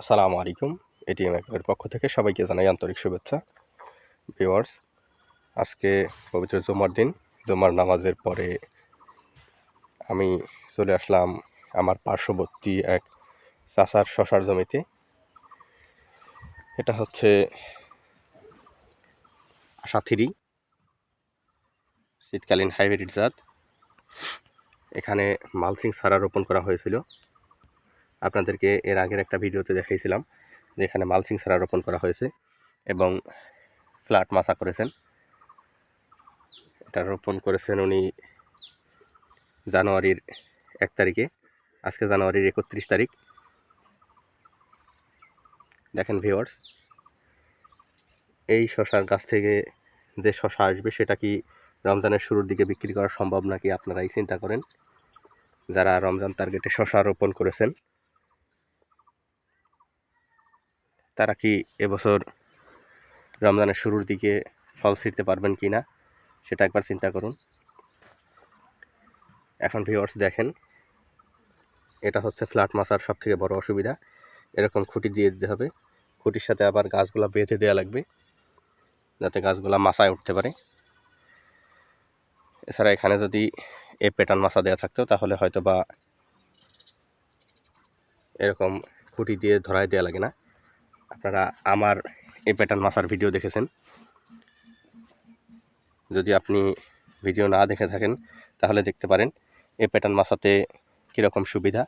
আসসালামু আলাইকুম, এটিএম এর পক্ষ থেকে সবাইকে জানাই আন্তরিক শুভেচ্ছা। ভিওয়ার্স আজকে পবিত্র জুমার দিন। জুমার নামাজের পরে আমি চলে আসলাম আমার পার্শ্ববর্তী এক চাষার শশার জমিতে। এটা হচ্ছে সাথিরি, শীতকালীন হাইব্রিড জাত। এখানে মালসিং সারা রোপণ করা হয়েছিল। আপনাদেরকে এর আগের একটা ভিডিওতে দেখাইছিলাম যে এখানে মালসিং সারা রোপণ করা হয়েছে এবং ফ্ল্যাট মাছা করেছেন। এটা রোপণ করেছেন উনি জানুয়ারির এক তারিখে। আজকে জানুয়ারির একত্রিশ তারিখ। দেখেন ভিওয়ার্স এই শশার গাছ থেকে যে শশা আসবে সেটা কি রমজানের শুরুর দিকে বিক্রি করা সম্ভব নাকি আপনারাই চিন্তা করেন? যারা রমজান টার্গেটে শশা রোপণ করেছেন তারা কি এবছর রমজানের শুরুর দিকে ফল ছিঁড়তে পারবেন কি না, সেটা একবার চিন্তা করুন। এখন ভিওয়ার্স দেখেন, এটা হচ্ছে ফ্ল্যাট মাছার সব থেকে বড় অসুবিধা। এরকম খুঁটি দিয়ে দিতে হবে। খুঁটির সাথে আবার গাছগুলো বেঁধে দেওয়া লাগবে, যাতে গাছগুলো মাছায় উঠতে পারে। এছাড়া এখানে যদি এ প্যাটার্ন মাছা দেওয়া থাকতো, তাহলে হয়তো বা এরকম খুঁটি দিয়ে ধরাই দেওয়া লাগে না। আপনারা আমার এই প্যাটার্ন মাসার ভিডিও দেখেছেন। যদি আপনি ভিডিও না দেখে থাকেন, তাহলে দেখতে পারেন এ প্যাটার্ন মাছাতে কীরকম সুবিধা।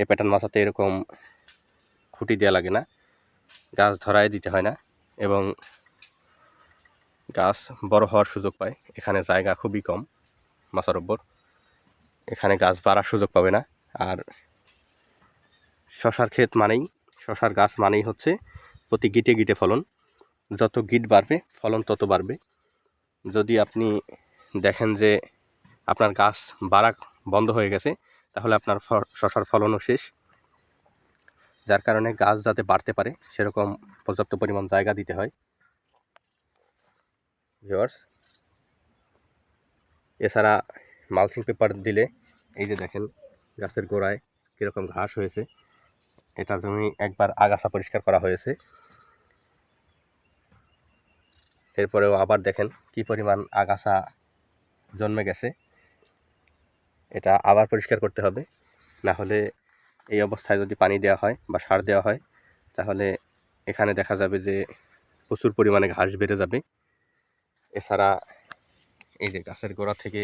এ প্যাটার্ন মাছাতে এরকম খুঁটি দেওয়া লাগে না, গাছ ধরায় দিতে হয় না, এবং গাছ বড় হওয়ার সুযোগ পায়। এখানে জায়গা খুবই কম মাছার ওপর এখানে গাছ বাড়ার সুযোগ পাবে না। আর শশার ক্ষেত মানেই শশার গাছ মানেই হচ্ছে প্রতি গিটে গিটে ফলন। যত গিট বাড়বে, ফলন তত বাড়বে। যদি আপনি দেখেন যে আপনার গাছ বাড়া বন্ধ হয়ে গেছে, তাহলে আপনার শশার ফলনও শেষ। যার কারণে গাছ যাতে বাড়তে পারে, সেরকম পর্যাপ্ত পরিমাণ জায়গা দিতে হয়। ভিওয়ার্স এছাড়া মালসিং পেপার দিলে এই যে দেখেন গাছের গোড়ায় কীরকম ঘাস হয়েছে। এটা জমি একবার আগাছা পরিষ্কার করা হয়েছে। এরপরেও আবার দেখেন কি পরিমাণ আগাছা জন্মে গেছে। এটা আবার পরিষ্কার করতে হবে। না হলে এই অবস্থায় যদি পানি দেওয়া হয় বা সার দেওয়া হয়, তাহলে এখানে দেখা যাবে যে প্রচুর পরিমাণে ঘাস বেড়ে যাবে। এছাড়া এই যে গাছের গোড়া থেকে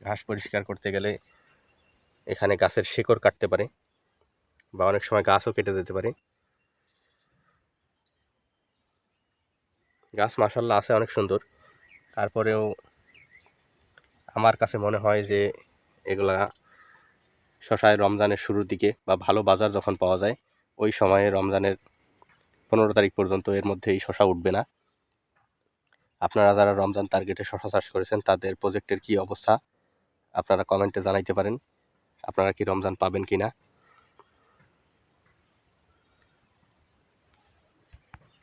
ঘাস পরিষ্কার করতে গেলে এখানে গাছের শিকড় কাটতে পারে। বা অনেক সময় গাছও কেটে যেতে পারে। গাছ মাসাল্লাহ আছে, অনেক সুন্দর। তারপরেও আমার কাছে মনে হয় যে এগুলা শশায় রমজানের শুরুর দিকে বা ভালো বাজার যখন পাওয়া যায়, ওই সময়ে রমজানের পনেরো তারিখ পর্যন্ত এর মধ্যে এই শশা উঠবে না। আপনারা যারা রমজান টার্গেটে শশা চাষ করেছেন, তাদের প্রজেক্টের কি অবস্থা? আপনারা কমেন্টে জানাইতে পারেন। আপনারা কি রমজান পাবেন কি না